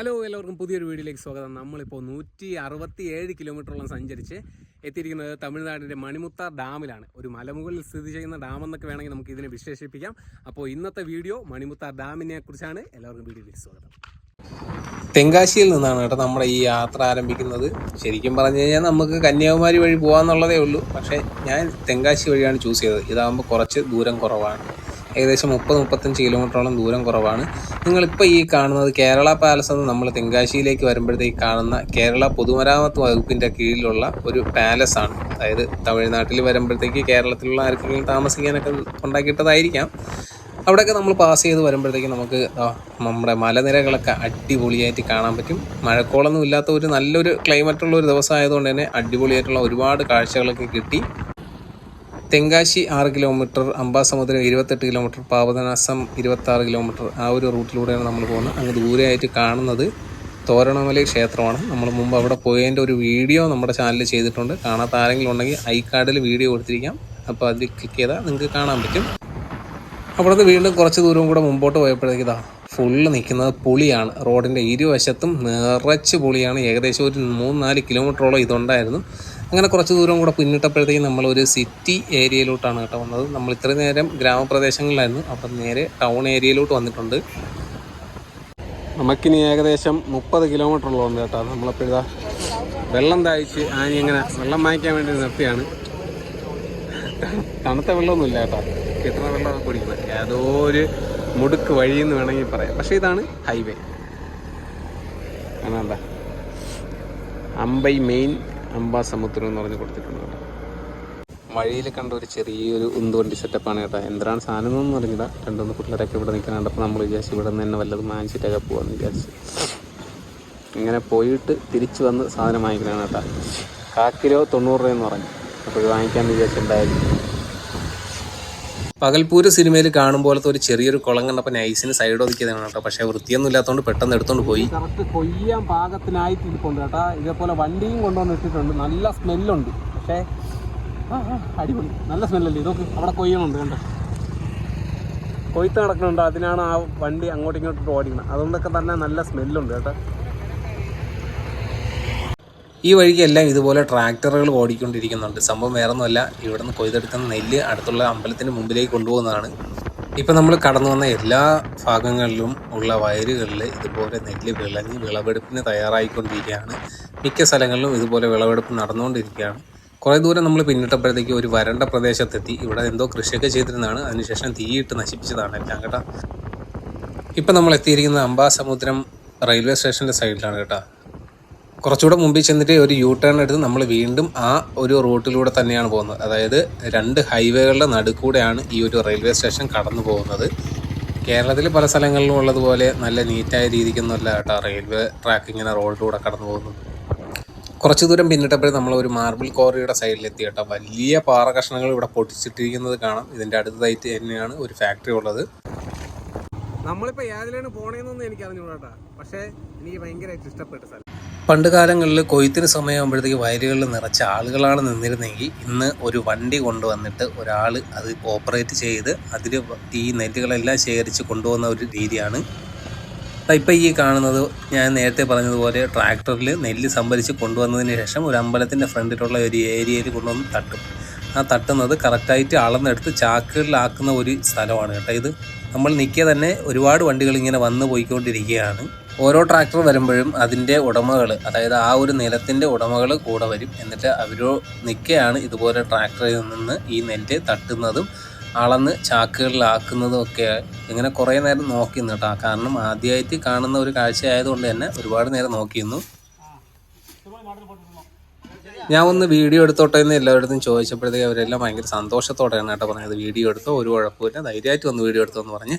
Hello എല്ലാവർക്കും പുതിയൊരു വീഡിയോയിലേക്ക് സ്വാഗതം. നമ്മളിപ്പോൾ നൂറ്റി അറുപത്തി ഏഴ് കിലോമീറ്ററോളം സഞ്ചരിച്ച് എത്തിയിരിക്കുന്നത് തമിഴ്നാടിന്റെ മണിമുത്താർ ഡാമിലാണ്. ഒരു മലമുകളിൽ സ്ഥിതി ചെയ്യുന്ന ഡാം എന്നൊക്കെ വേണമെങ്കിൽ നമുക്ക് ഇതിനെ വിശേഷിപ്പിക്കാം. അപ്പോൾ ഇന്നത്തെ വീഡിയോ മണിമുത്താർ ഡാമിനെ കുറിച്ചാണ്. എല്ലാവർക്കും വീഡിയോയിലേക്ക് സ്വാഗതം. തെങ്കാശിയിൽ നിന്നാണ് കേട്ടോ നമ്മുടെ ഈ യാത്ര ആരംഭിക്കുന്നത്. ശരിക്കും പറഞ്ഞു കഴിഞ്ഞാൽ നമുക്ക് കന്യാകുമാരി വഴി പോകാന്നുള്ളതേ ഉള്ളൂ. പക്ഷേ ഞാൻ തെങ്കാശി വഴിയാണ് ചൂസ് ചെയ്തത്. ഇതാകുമ്പോൾ കുറച്ച് ദൂരം കുറവാണ്. ഏകദേശം മുപ്പത് മുപ്പത്തഞ്ച് കിലോമീറ്ററോളം ദൂരം കുറവാണ്. നിങ്ങളിപ്പോൾ ഈ കാണുന്നത് കേരള പാലസ് എന്ന് നമ്മൾ തെങ്കാശിയിലേക്ക് വരുമ്പോഴത്തേക്ക് കാണുന്ന കേരള പൊതുമരാമത്ത് വകുപ്പിന്റെ കീഴിലുള്ള ഒരു പാലസ് ആണ്. അതായത് തമിഴ്നാട്ടിൽ വരുമ്പോഴത്തേക്ക് കേരളത്തിലുള്ള ആർക്കെങ്കിലും താമസിക്കാനൊക്കെ ഉണ്ടാക്കിയിട്ടതായിരിക്കാം. അവിടെയൊക്കെ നമ്മൾ പാസ് ചെയ്ത് വരുമ്പോഴത്തേക്ക് നമുക്ക് നമ്മുടെ മലനിരകളൊക്കെ അടിപൊളിയായിട്ട് കാണാൻ പറ്റും. മഴക്കോളൊന്നും ഇല്ലാത്ത ഒരു നല്ലൊരു ക്ലൈമറ്റുള്ള ഒരു ദിവസം ആയതുകൊണ്ട് തന്നെ അടിപൊളിയായിട്ടുള്ള ഒരുപാട് കാഴ്ചകളൊക്കെ കിട്ടി. തെങ്കാശി ആറ് കിലോമീറ്റർ അമ്പാസമുദ്രം ഇരുപത്തെട്ട് കിലോമീറ്റർ പാവതനാസം ഇരുപത്താറ് കിലോമീറ്റർ ആ ഒരു റൂട്ടിലൂടെയാണ് നമ്മൾ പോകുന്നത്. അങ്ങ് ദൂരെയായിട്ട് കാണുന്നത് തോരണമല ക്ഷേത്രമാണ്. നമ്മൾ മുമ്പ് അവിടെ പോയതിന്റെ ഒരു വീഡിയോ നമ്മുടെ ചാനലിൽ ചെയ്തിട്ടുണ്ട്. കാണാത്ത ആരെങ്കിലും ഉണ്ടെങ്കിൽ ഐ കാർഡിൽ വീഡിയോ കൊടുത്തിരിക്കാം. അപ്പോൾ അതിൽ ക്ലിക്ക് ചെയ്താൽ നിങ്ങൾക്ക് കാണാൻ പറ്റും. അവിടുന്ന് വീണ്ടും കുറച്ച് ദൂരം കൂടെ മുമ്പോട്ട് പോയപ്പോഴത്തേക്ക് ഇതാ ഫുള്ള് നിൽക്കുന്നത് പുളിയാണ്. റോഡിന്റെ ഇരുവശത്തും നിറച്ച് പുളിയാണ്. ഏകദേശം ഒരു മൂന്ന് നാല് കിലോമീറ്ററോളം ഇതുണ്ടായിരുന്നു. അങ്ങനെ കുറച്ച് ദൂരം കൂടെ പിന്നിട്ടപ്പോഴത്തേക്കും നമ്മളൊരു സിറ്റി ഏരിയയിലോട്ടാണ് കേട്ടോ വന്നത്. നമ്മൾ ഇത്രയും നേരം ഗ്രാമപ്രദേശങ്ങളിലായിരുന്നു. അപ്പം നേരെ ടൗൺ ഏരിയയിലോട്ട് വന്നിട്ടുണ്ട്. നമുക്കിനി ഏകദേശം മുപ്പത് കിലോമീറ്റർ ഉള്ളതുകൊണ്ട് കേട്ടോ. നമ്മളപ്പോഴിതാ വെള്ളം താഴ്ച് ആനി ഇങ്ങനെ വെള്ളം വാങ്ങിക്കാൻ വേണ്ടി നിർത്തിയാണ്. തണുത്ത വെള്ളമൊന്നുമില്ല കേട്ടോ. കിട്ടുന്ന വെള്ളമൊക്കെ കുടിക്കുന്നത് ഏതോ ഒരു മുടുക്ക് വഴിയെന്ന് വേണമെങ്കിൽ പറയാം. പക്ഷേ ഇതാണ് ഹൈവേ കാണാണ്ട അമ്പൈ മെയിൻ അംബാസമുദ്രം എന്ന് പറഞ്ഞ് കൊടുത്തിട്ടുണ്ട് വഴിയിൽ കണ്ട ഒരു ചെറിയൊരു ഉന്തുവണ്ടി സെറ്റപ്പാണ് കേട്ടോ. എന്താണ് സാധനം എന്ന് പറഞ്ഞില്ല രണ്ടൊന്ന് പിള്ളേരൊക്കെ ഇവിടെ നിൽക്കാൻ കണ്ടപ്പോൾ നമ്മൾ വിചാരിച്ചു ഇവിടെ നിന്ന് തന്നെ വല്ലതും വാങ്ങിച്ചിട്ടൊക്കെ പോകാമെന്ന് വിചാരിച്ചു. ഇങ്ങനെ പോയിട്ട് തിരിച്ചു വന്ന് സാധനം വാങ്ങിക്കലാണ് കേട്ടോ. കാക്കിലോ തൊണ്ണൂറ് രൂപയെന്ന് പറഞ്ഞു. അപ്പോൾ ഇത് വാങ്ങിക്കാമെന്ന് വിചാരിച്ചിട്ടുണ്ടായിരുന്നു. പകൽപൂര് സിനിമയിൽ കാണും പോലത്തെ ഒരു ചെറിയൊരു കുളം കണ്ടപ്പോൾ നൈസിന് സൈഡ് ഒതുക്കിയതാണ് കേട്ടോ. പക്ഷേ വൃത്തിയൊന്നും ഇല്ലാത്തതുകൊണ്ട് പെട്ടെന്ന് എടുത്തോണ്ട് പോയി. കൊയ്യാൻ പാകത്തിനായിട്ട് ഇരിപ്പുണ്ട് കേട്ടോ. ഇതേപോലെ വണ്ടിയും കൊണ്ടുവന്ന് ഇട്ടിട്ടുണ്ട്. നല്ല സ്മെല്ലുണ്ട്. പക്ഷേ അടിപൊളി. നല്ല സ്മെല്ലല്ലേ? ഇതൊക്കെ അവിടെ കൊയ്യണുണ്ട് കണ്ടോ? കൊയ്ത്ത് നടക്കുന്നുണ്ട്. അതിനാണ് ആ വണ്ടി അങ്ങോട്ടും ഇങ്ങോട്ടും ഓടിക്കുന്നത് അതുകൊണ്ടൊക്കെ തന്നെ നല്ല സ്മെല്ലുണ്ട് കേട്ടോ. ഈ വഴിക്കെല്ലാം ഇതുപോലെ ട്രാക്ടറുകൾ ഓടിക്കൊണ്ടിരിക്കുന്നുണ്ട്. സംഭവം വേറൊന്നുമല്ല. ഇവിടെ നിന്ന് കൊയ്തെടുക്കുന്ന നെല്ല് അടുത്തുള്ള അമ്പലത്തിന് മുമ്പിലേക്ക് കൊണ്ടുപോകുന്നതാണ്. ഇപ്പം നമ്മൾ കടന്നു വന്ന എല്ലാ ഭാഗങ്ങളിലും ഉള്ള വയലുകളിൽ ഇതുപോലെ നെല്ല് വിളഞ്ഞ് വിളവെടുപ്പിന് തയ്യാറായിക്കൊണ്ടിരിക്കുകയാണ്. മിക്ക സ്ഥലങ്ങളിലും ഇതുപോലെ വിളവെടുപ്പ് നടന്നുകൊണ്ടിരിക്കുകയാണ്. കുറേ ദൂരം നമ്മൾ പിന്നിട്ടപ്പോഴത്തേക്ക് ഒരു വരണ്ട പ്രദേശത്തെത്തി. ഇവിടെ എന്തോ കൃഷിയൊക്കെ ചെയ്തിരുന്നതാണ്. അതിനുശേഷം തീയിട്ട് നശിപ്പിച്ചതാണ് എല്ലാം കേട്ടോ. ഇപ്പം നമ്മൾ എത്തിയിരിക്കുന്നത് അംബാസമുദ്രം റെയിൽവേ സ്റ്റേഷന്റെ സൈഡിലാണ് കേട്ടോ. കുറച്ചുകൂടെ മുമ്പിൽ ചെന്നിട്ട് ഒരു യൂ ടേൺ എടുത്ത് നമ്മൾ വീണ്ടും ആ ഒരു റൂട്ടിലൂടെ തന്നെയാണ് പോകുന്നത്. അതായത് രണ്ട് ഹൈവേകളുടെ നടുക്കൂടെയാണ് ഈ ഒരു റെയിൽവേ സ്റ്റേഷൻ കടന്നു പോകുന്നത്. കേരളത്തിൽ പല സ്ഥലങ്ങളിലും ഉള്ളതുപോലെ നല്ല നീറ്റായ രീതിക്കൊന്നുമല്ല കേട്ടോ റെയിൽവേ ട്രാക്ക് ഇങ്ങനെ റോഡിലൂടെ കടന്നു പോകുന്നത്. കുറച്ച് ദൂരം പിന്നിട്ടപ്പോൾ നമ്മൾ ഒരു മാർബിൾ കോറിയുടെ സൈഡിലെത്തി കേട്ടോ. വലിയ പാറ കഷ്ണങ്ങൾ ഇവിടെ പൊട്ടിച്ചിട്ടിരിക്കുന്നത് കാണാം. ഇതിന്റെ അടുത്തതായിട്ട് തന്നെയാണ് ഒരു ഫാക്ടറി ഉള്ളത്. നമ്മളിപ്പോൾ ഏതിലാണ് പോണേന്നൊന്നും എനിക്ക് അറിഞ്ഞൂടാ പക്ഷേ എനിക്ക് ഭയങ്കരമായിട്ട് ഇഷ്ടപ്പെട്ട സ്ഥലം. പണ്ട് കാലങ്ങളിൽ കൊയ്ത്തിന് സമയമാകുമ്പോഴത്തേക്ക് വയലുകളിൽ നിറച്ച ആളുകളാണ് നിന്നിരുന്നെങ്കിൽ ഇന്ന് ഒരു വണ്ടി കൊണ്ടുവന്നിട്ട് ഒരാൾ അത് ഓപ്പറേറ്റ് ചെയ്ത് അതിൽ ഈ നെല്ലുകളെല്ലാം ശേഖരിച്ച് കൊണ്ടുപോകുന്ന ഒരു രീതിയാണ്. ഇപ്പം ഈ കാണുന്നത് ഞാൻ നേരത്തെ പറഞ്ഞതുപോലെ ട്രാക്ടറിൽ നെല്ല് സംഭരിച്ച് കൊണ്ടുവന്നതിന് ശേഷം ഒരു അമ്പലത്തിന്റെ ഫ്രണ്ടിലുള്ള ഒരു ഏരിയയിൽ കൊണ്ടുവന്ന് തട്ടും. ആ തട്ടുന്നത് കറക്റ്റായിട്ട് അളന്നെടുത്ത് ചാക്കുകളിലാക്കുന്ന ഒരു സ്ഥലമാണ് കേട്ടോ ഇത്. നമ്മൾ നിൽക്കിയ തന്നെ ഒരുപാട് വണ്ടികൾ ഇങ്ങനെ വന്നു പോയിക്കൊണ്ടിരിക്കുകയാണ്. ഓരോ ട്രാക്ടർ വരുമ്പോഴും അതിന്റെ ഉടമകൾ അതായത് ആ ഒരു നിലത്തിന്റെ ഉടമകൾ കൂടെ വരും. എന്നിട്ട് അവരോ നിൽക്കുകയാണ് ഇതുപോലെ ട്രാക്ടറിൽ നിന്ന് ഈ നെല്ല് തട്ടുന്നതും അളന്ന് ചാക്കുകളിലാക്കുന്നതും ഒക്കെ ഇങ്ങനെ കുറേ നേരം നോക്കി നിന്നു കേട്ടോ കാരണം ആദ്യമായിട്ട് കാണുന്ന ഒരു കാഴ്ച ആയതുകൊണ്ട് തന്നെ ഒരുപാട് നേരം നോക്കിയിരുന്നു. ഞാൻ ഒന്ന് വീഡിയോ എടുത്തോട്ടെ എന്ന് എല്ലാവരുടെയും ചോദിച്ചപ്പോഴത്തേക്ക് അവരെല്ലാം ഭയങ്കര സന്തോഷത്തോടെയാണ് കേട്ടോ പറഞ്ഞത്. വീഡിയോ എടുത്തോ ഒരു കുഴപ്പമില്ല ധൈര്യമായിട്ട് ഒന്ന് വീഡിയോ എടുത്തോ എന്ന് പറഞ്ഞ്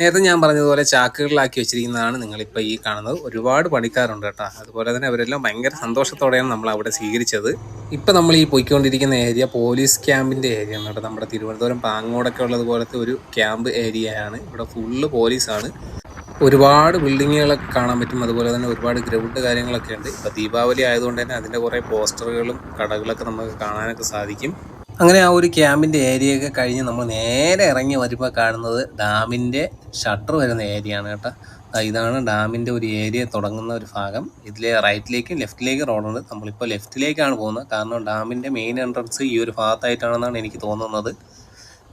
നേരത്തെ ഞാൻ പറഞ്ഞതുപോലെ ചാക്കുകളിലാക്കി വെച്ചിരിക്കുന്നതാണ് നിങ്ങളിപ്പോൾ ഈ കാണുന്നത്. ഒരുപാട് പണിക്കാരുണ്ട് കേട്ടോ. അതുപോലെ തന്നെ അവരെല്ലാം ഭയങ്കര സന്തോഷത്തോടെയാണ് നമ്മൾ അവിടെ സ്വീകരിച്ചത്. ഇപ്പം നമ്മൾ ഈ പോയിക്കൊണ്ടിരിക്കുന്ന ഏരിയ പോലീസ് ക്യാമ്പിന്റെ ഏരിയ ആണ് കേട്ടോ. നമ്മുടെ തിരുവനന്തപുരം പാങ്ങോടൊക്കെ ഉള്ളതുപോലത്തെ ഒരു ക്യാമ്പ് ഏരിയയാണ്. ഇവിടെ ഫുള്ള് പോലീസാണ്. ഒരുപാട് ബിൽഡിങ്ങുകളൊക്കെ കാണാൻ പറ്റും. അതുപോലെ തന്നെ ഒരുപാട് ഗ്രൗണ്ട് കാര്യങ്ങളൊക്കെ ഉണ്ട്. ഇപ്പോൾ ദീപാവലി ആയതുകൊണ്ട് തന്നെ അതിന്റെ കുറേ പോസ്റ്ററുകളും കടകളൊക്കെ നമുക്ക് കാണാനൊക്കെ സാധിക്കും. അങ്ങനെ ആ ഒരു ക്യാമ്പിന്റെ ഏരിയയൊക്കെ കഴിഞ്ഞ് നമ്മൾ നേരെ ഇറങ്ങി വരുമ്പോൾ കാണുന്നത് ഡാമിന്റെ ഷട്ടർ വരുന്ന ഏരിയ ആണ് കേട്ടോ ഇതാണ് ഡാമിന്റെ ഒരു ഏരിയ തുടങ്ങുന്ന ഒരു ഭാഗം. ഇതിലെ റൈറ്റിലേക്കും ലെഫ്റ്റിലേക്കും റോഡുണ്ട്. നമ്മളിപ്പോൾ ലെഫ്റ്റിലേക്കാണ് പോകുന്നത്. കാരണം ഡാമിന്റെ മെയിൻ എൻട്രൻസ് ഈ ഒരു ഭാഗത്തായിട്ടാണെന്നാണ് എനിക്ക് തോന്നുന്നത്.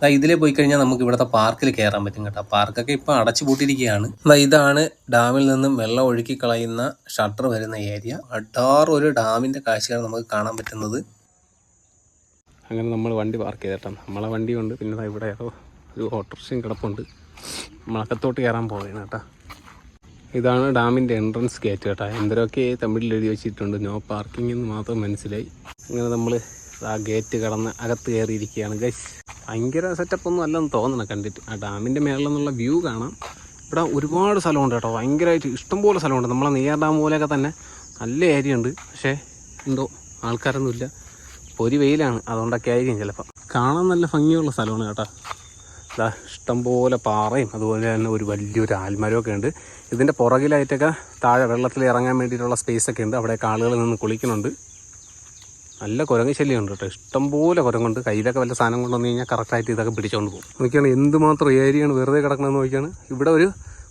ദാ ഇതിലെ പോയി കഴിഞ്ഞാൽ നമുക്ക് ഇവിടുത്തെ പാർക്കിൽ കയറാൻ പറ്റും കേട്ടോ. പാർക്കൊക്കെ ഇപ്പോൾ അടച്ചു പൂട്ടിയിരിക്കുകയാണ്. ഇതാണ് ഡാമിൽ നിന്നും വെള്ളം ഒഴുക്കി കളയുന്ന ഷട്ടർ വരുന്ന ഏരിയ. അടാർ ഒരു ഡാമിന്റെ കാഴ്ചയാണ് നമുക്ക് കാണാൻ പറ്റുന്നത്. അങ്ങനെ നമ്മൾ വണ്ടി പാർക്ക് ചെയ്തിട്ടാ നമ്മളെ വണ്ടി ഉണ്ട് പിന്നെ ഇവിടെ ഏതോ ഒരു ഓട്ടോറിക്ഷയും കിടപ്പുണ്ട്. നമ്മളക്കത്തോട്ട് കയറാൻ പോവുകയാണ് കേട്ടോ. ഇതാണ് ഡാമിന്റെ എൻട്രൻസ് ഗേറ്റ് കേട്ടോ. എന്തൊക്കെ തമിഴിൽ എഴുതി വെച്ചിട്ടുണ്ട്. നോ പാർക്കിംഗ് എന്ന് മാത്രം മനസ്സിലായി. അങ്ങനെ നമ്മൾ ആ ഗേറ്റ് കടന്ന് അകത്ത് കയറിയിരിക്കുകയാണ് ഗൈസ് ഭയങ്കര സെറ്റപ്പ് ഒന്നും അല്ലെന്ന് തോന്നണം കണ്ടിട്ട്. ആ ഡാമിന്റെ മേളിൽ നിന്നുള്ള വ്യൂ കാണാം. ഇവിടെ ഒരുപാട് സ്ഥലമുണ്ട് കേട്ടോ. ഭയങ്കരമായിട്ട് ഇഷ്ടംപോലെ സ്ഥലമുണ്ട്. നമ്മളെ നെയ്യാർ ഡാം പോലെയൊക്കെ തന്നെ നല്ല ഏരിയ ഉണ്ട്. പക്ഷേ എന്തോ ആൾക്കാരൊന്നുമില്ല. ഒരു വെയിലാണ്. അതുകൊണ്ടൊക്കെ ആയിരിക്കും ചിലപ്പോൾ കാണാൻ നല്ല ഭംഗിയുള്ള സ്ഥലമാണ് കേട്ടോ. ഇതാ ഇഷ്ടംപോലെ പാറയും അതുപോലെ തന്നെ ഒരു വലിയൊരു ആൽമരമൊക്കെ ഉണ്ട്. ഇതിന്റെ പുറകിലായിട്ടൊക്കെ താഴെ വെള്ളത്തിൽ ഇറങ്ങാൻ വേണ്ടിയിട്ടുള്ള സ്പേസ് ഒക്കെ ഉണ്ട്. അവിടെയൊക്കെ ആളുകൾ നിന്ന് കുളിക്കുന്നുണ്ട്. നല്ല കുരങ്ങ് ശല്യമുണ്ട് കേട്ടോ. ഇഷ്ടംപോലെ കുരങ്ങുണ്ട്. കയ്യിലൊക്കെ വല്ല സാധനം കൊണ്ടുവന്ന് കഴിഞ്ഞാൽ കറക്റ്റായിട്ട് ഇതൊക്കെ പിടിച്ചുകൊണ്ട് പോകും. നോക്കിയാണ് എന്തുമാത്രം ഏരിയയാണ് വെറുതെ കിടക്കണമെന്ന് നോക്കിയാണ്. ഇവിടെ ഒരു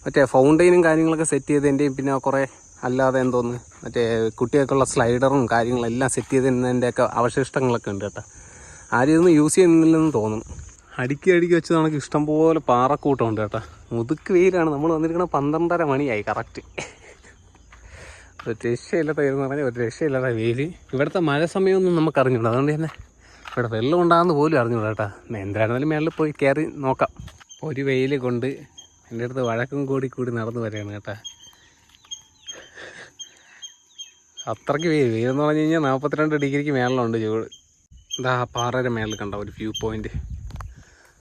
മറ്റേ ഫൗണ്ടെയിനും കാര്യങ്ങളൊക്കെ സെറ്റ് ചെയ്തതിന്റെയും പിന്നെ കുറേ അല്ലാതെ എന്തോന്ന് മറ്റേ കുട്ടികൾക്കുള്ള സ്ലൈഡറും കാര്യങ്ങളും എല്ലാം സെറ്റ് ചെയ്തതിന്റെയൊക്കെ അവശിഷ്ടങ്ങളൊക്കെ ഉണ്ട് കേട്ടോ. ആരും ഇതൊന്നും യൂസ് ചെയ്യുന്നില്ലെന്ന് തോന്നുന്നു അടുക്കി അടുക്കി വെച്ച് നമുക്ക് ഇഷ്ടംപോലെ പാറക്കൂട്ടമുണ്ട് കേട്ടോ. മുതുക്ക് വെയിലാണ്. നമ്മൾ വന്നിരിക്കുന്നത് പന്ത്രണ്ടര മണിയായി. കറക്റ്റ് ഒരു എന്ന് പറഞ്ഞാൽ ഒരു രക്ഷയില്ലാത്ത വെയിൽ ഇവിടുത്തെ മഴ സമയമൊന്നും നമുക്ക് അറിഞ്ഞൂടാ അതുകൊണ്ട് തന്നെ ഇവിടെ വെള്ളം ഉണ്ടാകുന്ന പോലും അറിഞ്ഞൂടാ കേട്ടോ. എന്തായിരുന്നാലും മേളിൽ പോയി കയറി നോക്കാം. ഒരു വെയിൽ കൊണ്ട് എന്റെ അടുത്ത് വഴക്കും കൂടി കൂടി നടന്നു വരികയാണ് കേട്ടോ. അത്രയ്ക്ക് വെയിൽ. എന്ന് പറഞ്ഞു കഴിഞ്ഞാൽ നാൽപ്പത്തിരണ്ട് ഡിഗ്രിക്ക് മേളിലുണ്ട് ചൂട്. ഇതാ പാറയുടെ മേളിൽ കണ്ട? ഒരു വ്യൂ പോയിന്റ്.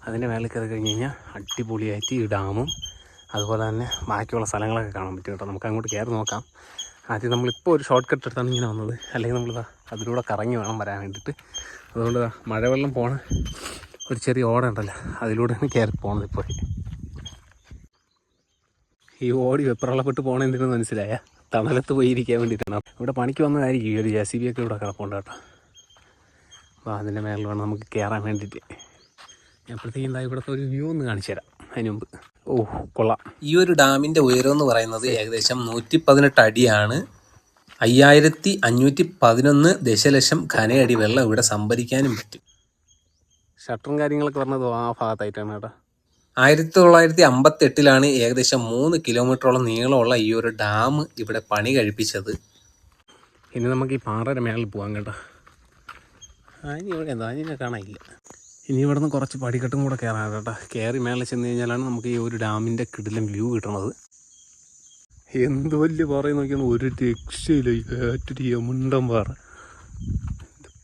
അതിന്റെ മേളിൽ കയറി കഴിഞ്ഞ് കഴിഞ്ഞാൽ അടിപൊളിയായിട്ട് ഈ ഡാമും അതുപോലെ തന്നെ ബാക്കിയുള്ള സ്ഥലങ്ങളൊക്കെ കാണാൻ പറ്റും കേട്ടോ. നമുക്ക് അങ്ങോട്ട് കയറി നോക്കാം. ആദ്യം നമ്മളിപ്പോൾ ഒരു ഷോർട്ട് കട്ട് എടുത്താണ് ഇങ്ങനെ വന്നത്. അല്ലെങ്കിൽ നമ്മളിതാ അതിലൂടെ കറങ്ങി വേണം വരാൻ വേണ്ടിയിട്ട്. അതുകൊണ്ട് മഴവെള്ളം പോണ ഒരു ചെറിയ ഓട ഉണ്ടല്ലോ അതിലൂടെയാണ് കയറി പോണത് ഇപ്പോൾ ഈ ഓടി വെപ്രളപ്പെട്ട് പോണ എന്തിനു മനസ്സിലായ? തണലത്ത് പോയി ഇരിക്കാൻ വേണ്ടിയിട്ടാണ്. ഇവിടെ പണിക്ക് വന്നതായിരിക്കും ഈ ഒരു ജെ സി ബി ഒക്കെ ഇവിടെ കിടപ്പുണ്ട് കേട്ടോ. അപ്പോൾ അതിന്റെ മേളിൽ വേണം നമുക്ക് കയറാൻ വേണ്ടിയിട്ട്. ഞാൻ അപ്പോഴത്തേക്കും എന്താ ഇവിടുത്തെ ഒരു വ്യൂ ഒന്ന് കാണിച്ചു തരാം അതിന് മുമ്പ്. ഓ കൊള്ളാം. ഈ ഒരു ഡാമിന്റെ ഉയരം എന്ന് പറയുന്നത് ഏകദേശം നൂറ്റി പതിനെട്ട് അടിയാണ്. അയ്യായിരത്തി അഞ്ഞൂറ്റി പതിനൊന്ന് ദശലക്ഷം ഖനയടി വെള്ളം ഇവിടെ സംഭരിക്കാനും പറ്റും. ഷട്ടറും കാര്യങ്ങളൊക്കെ പറഞ്ഞത് ആ ഭാഗത്തായിട്ടാണ് കേട്ടോ. ആയിരത്തി തൊള്ളായിരത്തി അമ്പത്തി എട്ടിലാണ് ഏകദേശം മൂന്ന് കിലോമീറ്ററോളം നീളമുള്ള ഈ ഒരു ഡാം ഇവിടെ പണി കഴിപ്പിച്ചത്. ഇനി നമുക്ക് ഈ പാറയുടെ മേളിൽ പോകാം കേട്ടോ. ആനി ഇവിടെ എന്താ? ആനിനെ കാണാനില്ല. ഇനി ഇവിടെ നിന്ന് കുറച്ച് പടിക്കെട്ടും കൂടെ കയറാൻ കേട്ടോ. കയറി മേളിൽ ചെന്ന് കഴിഞ്ഞാലാണ് നമുക്ക് ഈ ഒരു ഡാമിന്റെ കിടിലം വ്യൂ കിട്ടണത്. എന്ത് വലിയ പാറയും നോക്കിയാണ് ഒരു രക്ഷയില്ല. ഈ കാറ്റൊരു യമുണ്ടൻ പാറ.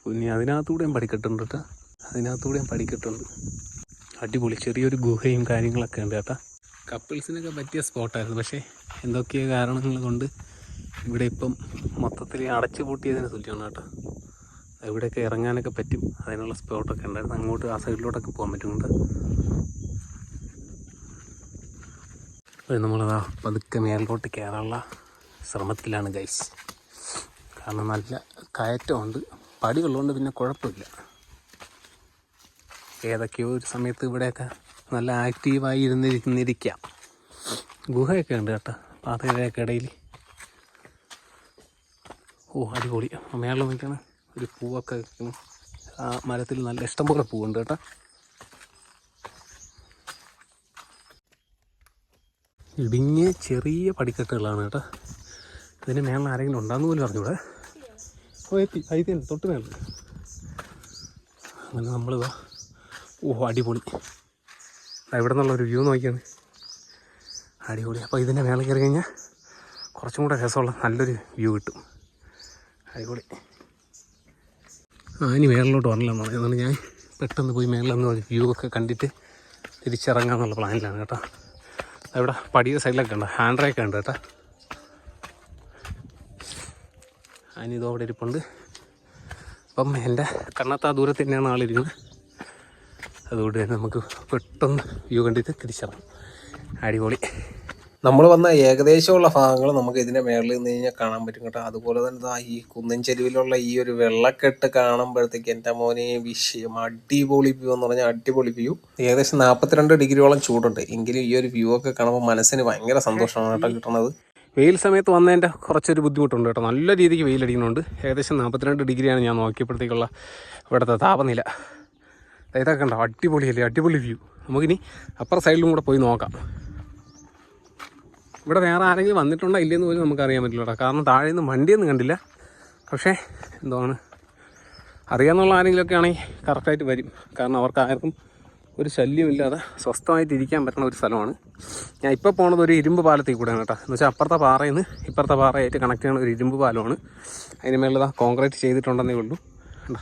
പിന്നെ അതിനകത്തൂടെയും പടിക്കെട്ടുണ്ട് കേട്ടോ. അതിനകത്തൂടെയും പടിക്കെട്ടുണ്ട്. അടിപൊളി ചെറിയൊരു ഗുഹയും കാര്യങ്ങളൊക്കെ ഉണ്ട് കേട്ടോ. കപ്പിൾസിനൊക്കെ പറ്റിയ സ്പോട്ടായിരുന്നു. പക്ഷേ എന്തൊക്കെയോ കാരണങ്ങൾ കൊണ്ട് ഇവിടെ ഇപ്പം മൊത്തത്തിൽ അടച്ചു പൂട്ടിയതിന് തുല്യമാണ് കേട്ടോ. ഇവിടെയൊക്കെ ഇറങ്ങാനൊക്കെ പറ്റും അതിനുള്ള സ്പോട്ടൊക്കെ ഉണ്ടായിരുന്നു. അങ്ങോട്ട് ആ സൈഡിലോട്ടൊക്കെ പോകാൻ പറ്റുന്നുണ്ട്. നമ്മളതാ പതുക്കെ മേലോട്ട് കയറാനുള്ള ശ്രമത്തിലാണ് ഗൈസ് കാരണം നല്ല കയറ്റമുണ്ട്. പടികളുണ്ട് പിന്നെ കുഴപ്പമില്ല. ഏതൊക്കെയോ ഒരു സമയത്ത് ഇവിടെയൊക്കെ നല്ല ആക്റ്റീവായി ഇരുന്നിരിക്കുന്നിരിക്കാം. ഗുഹയൊക്കെ ഉണ്ട് കേട്ടോ. പാതയുടെയൊക്കെ ഇടയിൽ. ഓ അടിപൊളി. മേളം നോക്കിയാണ് ഒരു പൂവൊക്കെ വെക്കുന്നു ആ മരത്തിൽ നല്ല ഇഷ്ടംപോലെ പൂവുണ്ട് കേട്ടോ. ഇടുങ്ങിയ ചെറിയ പടിക്കെട്ടുകളാണ് കേട്ടോ. ഇതിന് മേളിൽ ആരെങ്കിലും ഉണ്ടാകുന്ന പോലും അറിഞ്ഞൂടെ? ഓ എത്തി. തന്നെ തൊട്ട് മേളിൽ. അങ്ങനെ നമ്മളിതാ. ഓ അടിപൊളി. ഇവിടെ നിന്നുള്ളൊരു വ്യൂ നോക്കിയാണ്. അടിപൊളി. അപ്പോൾ ഇതിന്റെ മേളിൽ കയറി കഴിഞ്ഞാൽ കുറച്ചും കൂടെ രസമുള്ള നല്ലൊരു വ്യൂ കിട്ടും. അടിപൊളി. ആ ഇനി മേളിലോട്ട് വരണമെന്ന് പറയുന്നത് ഞാൻ പെട്ടെന്ന് പോയി മേളിലൊന്ന് ഒരു വ്യൂ ഒക്കെ കണ്ടിട്ട് തിരിച്ചിറങ്ങാമെന്നുള്ള പ്ലാനിലാണ് കേട്ടോ. അവിടെ പടിയ സൈഡിലൊക്കെ ഉണ്ട്? ഹാൻഡ് റേക്ക് ഉണ്ട് കേട്ടോ. അതിനിതോ അവിടെ ഇരിപ്പുണ്ട്. അപ്പം എന്റെ കണ്ണത്ത് ആ ദൂരത്ത് തന്നെയാണ് ആളിരിക്കുന്നത്. അതുകൊണ്ട് തന്നെ നമുക്ക് പെട്ടെന്ന് വ്യൂ കണ്ടിട്ട് തിരിച്ചിറങ്ങാം. അടിപൊളി. നമ്മൾ വന്ന ഏകദേശമുള്ള ഭാഗങ്ങൾ നമുക്ക് ഇതിന്റെ മേളിൽ നിന്ന് കഴിഞ്ഞാൽ കാണാൻ പറ്റും കേട്ടോ. അതുപോലെ തന്നെ ഈ കുന്നൻ ചെരുവിലുള്ള ഈ ഒരു വെള്ളക്കെട്ട് കാണുമ്പോഴത്തേക്ക് എന്റെ മോനെ വിഷയം. അടിപൊളി വ്യൂ എന്ന് പറഞ്ഞാൽ അടിപൊളി വ്യൂ ഏകദേശം നാൽപ്പത്തിരണ്ട് ഡിഗ്രിയോളം ചൂടുണ്ട്. എങ്കിലും ഈ ഒരു വ്യൂ ഒക്കെ കാണുമ്പോൾ മനസ്സിന് ഭയങ്കര സന്തോഷമാണ് കേട്ടോ കിട്ടുന്നത്. വെയിൽ സമയത്ത് വന്നതിന്റെ കുറച്ചൊരു ബുദ്ധിമുട്ടുണ്ട് കേട്ടോ. നല്ല രീതിക്ക് വെയിലടിക്കുന്നുണ്ട്. ഏകദേശം നാൽപ്പത്തിരണ്ട് ഡിഗ്രിയാണ് ഞാൻ നോക്കിയപ്പോഴത്തേക്കുള്ള ഇവിടുത്തെ താപനില. ഇതൊക്കെ കണ്ടോ? അടിപൊളിയല്ലേ? അടിപൊളി വ്യൂ നമുക്കിനി അപ്പുറ സൈഡിലും കൂടെ പോയി നോക്കാം. ഇവിടെ വേറെ ആരെങ്കിലും വന്നിട്ടുണ്ടോ ഇല്ലെന്ന് പോലും നമുക്കറിയാൻ പറ്റില്ല കേട്ടോ കാരണം താഴെ നിന്ന് വണ്ടിയൊന്നും കണ്ടില്ല. പക്ഷേ എന്താണ്? അറിയാമെന്നുള്ള ആരെങ്കിലുമൊക്കെ ആണെങ്കിൽ കറക്റ്റായിട്ട് വരും. കാരണം അവർക്ക് ആർക്കും ഒരു ശല്യമില്ലാതെ സ്വസ്ഥമായിട്ട് ഇരിക്കാൻ പറ്റുന്ന ഒരു സ്ഥലമാണ്. ഞാൻ ഇപ്പോൾ പോണത് ഒരു ഇരുമ്പ് പാലത്തിൽ കൂടെയാണ് കേട്ടോ. എന്ന് വെച്ചാൽ അപ്പുറത്തെ പാറയിൽ നിന്ന് ഇപ്പുറത്തെ പാറയായിട്ട് കണക്ട് ചെയ്യുന്ന ഒരു ഇരുമ്പ് പാലമാണ്. അതിന് മേളിൽ കോൺക്രീറ്റ് ചെയ്തിട്ടുണ്ടെന്നേ ഉള്ളൂ. കണ്ടോ?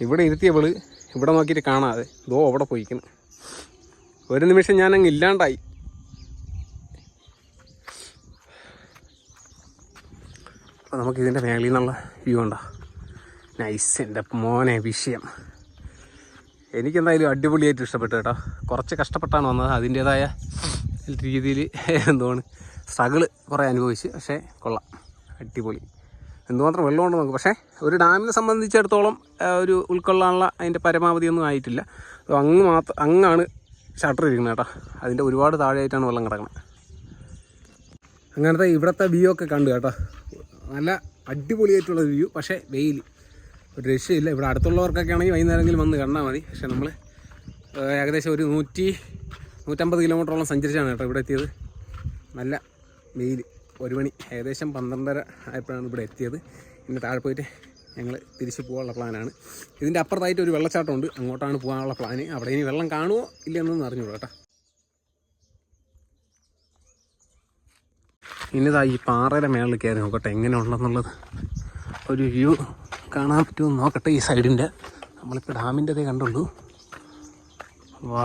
ഇവിടെ ഇരുത്തിയവൾ ഇവിടെ നോക്കിയിട്ട് കാണാതെ ഇതോ അവിടെ പോയിക്കണം. ഒരു നിമിഷം ഞാനങ്ങ് ഇല്ലാണ്ടായി. അപ്പോൾ നമുക്ക് ഇതിന്റെ മേളിൽ നിന്നുള്ള വ്യൂ ഉണ്ടോ നൈസ് എന്റെ മോനെ വിഷയം. എനിക്കെന്തായാലും അടിപൊളിയായിട്ട് ഇഷ്ടപ്പെട്ടു കേട്ടോ. കുറച്ച് കഷ്ടപ്പെട്ടാണ് വന്നത്. അതിന്റേതായ രീതിയിൽ എന്തുവാണ് സ്ട്രഗിൾ കുറേ അനുഭവിച്ച്. പക്ഷേ കൊള്ളാം. അടിപൊളി. എന്തുമാത്രം വെള്ളമുണ്ട് നമുക്ക് പക്ഷേ ഒരു ഡാമിനെ സംബന്ധിച്ചിടത്തോളം ഒരു ഉൾക്കൊള്ളാനുള്ള അതിന്റെ പരമാവധി ഒന്നും ആയിട്ടില്ല. അപ്പോൾ അങ്ങ് മാത്രം അങ്ങാണ് ഷട്ടർ ഇരിക്കുന്നത് കേട്ടോ. അതിന്റെ ഒരുപാട് താഴെയായിട്ടാണ് വെള്ളം കിടക്കുന്നത്. അങ്ങനത്തെ ഇവിടുത്തെ വ്യൂ ഒക്കെ കണ്ടു കേട്ടോ. നല്ല അടിപൊളിയായിട്ടുള്ള വ്യൂ പക്ഷേ വെയിൽ. ഒരു രക്ഷയില്ല. ഇവിടെ അടുത്തുള്ളവർക്കൊക്കെ ആണെങ്കിൽ വൈകുന്നേരമെങ്കിലും വന്ന് കണ്ടാൽ മതി. പക്ഷേ നമ്മൾ ഏകദേശം ഒരു നൂറ്റി നൂറ്റമ്പത് കിലോമീറ്ററോളം സഞ്ചരിച്ചാണ് കേട്ടോ ഇവിടെ എത്തിയത്. നല്ല വെയിൽ. ഒരു മണി ഏകദേശം പന്ത്രണ്ടര ആയപ്പോഴാണ് ഇവിടെ എത്തിയത്. ഇന്ന് താഴെ പോയിട്ട് ഞങ്ങൾ തിരിച്ച് പോകാനുള്ള പ്ലാനാണ്. ഇതിന്റെ അപ്പുറത്തായിട്ട് ഒരു വെള്ളച്ചാട്ടമുണ്ട്. അങ്ങോട്ടാണ് പോകാനുള്ള പ്ലാന്. അവിടെ ഇനി വെള്ളം കാണുമോ ഇല്ലയെന്നൊന്നും അറിഞ്ഞൂടാ കേട്ടോ. ഇനിതാ ഈ പാറയുടെ മേളിൽ കയറി നോക്കട്ടെ എങ്ങനെ ഉണ്ടെന്നുള്ളത് ഒരു വ്യൂ കാണാൻ പറ്റുമെന്ന് നോക്കട്ടെ ഈ സൈഡിന്റെ. നമ്മളിപ്പോൾ ഡാമിന്റെതേ കണ്ടുള്ളൂ. വാ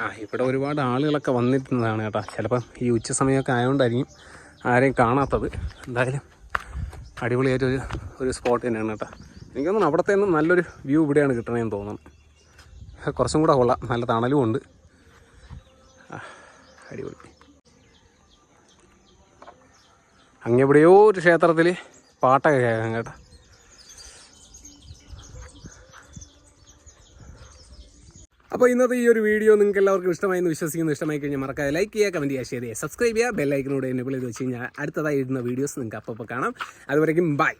ആ ഇവിടെ ഒരുപാട് ആളുകളൊക്കെ വന്നിരുന്നതാണ് കേട്ടോ. ചിലപ്പം ഈ ഉച്ച സമയമൊക്കെ ആയതുകൊണ്ടായിരിക്കും ആരെയും കാണാത്തത്. എന്തായാലും അടിപൊളിയായിട്ടൊരു ഒരു സ്പോട്ട് തന്നെയാണ് കേട്ടോ. എനിക്ക് തോന്നുന്നു അവിടത്തെ നിന്നും നല്ലൊരു വ്യൂ ഇവിടെയാണ് കിട്ടണതെന്ന് തോന്നുന്നു. കുറച്ചും കൂടെ കൊള്ളാം. നല്ല തണലും ഉണ്ട്. അടിപൊളി. അങ്ങെവിടെയോ ഒരു ക്ഷേത്രത്തിൽ പാട്ടൊക്കെ കേൾക്കാം കേട്ടോ. അപ്പോൾ ഇന്നത്തെ ഈ ഒരു വീഡിയോ നിങ്ങൾക്ക് എല്ലാവർക്കും ഇഷ്ടമായി എന്ന് വിശ്വസിക്കുന്നു ഇഷ്ടമായി കഴിഞ്ഞാൽ മറക്കാതെ ലൈക്ക് ചെയ്യുക കമന്റ് ചെയ്യുക ഷെയർ ചെയ്യുക സബ്സ്ക്രൈബ് ചെയ്യുക ബെല്ലൈക്കനോട് എന്നെ വിളിച്ച് കഴിഞ്ഞാൽ അടുത്തതായി ഇടുന്ന വീഡിയോസ് നിങ്ങൾക്ക് അപ്പോൾ കാണാം. അതുവരേക്കും ബൈ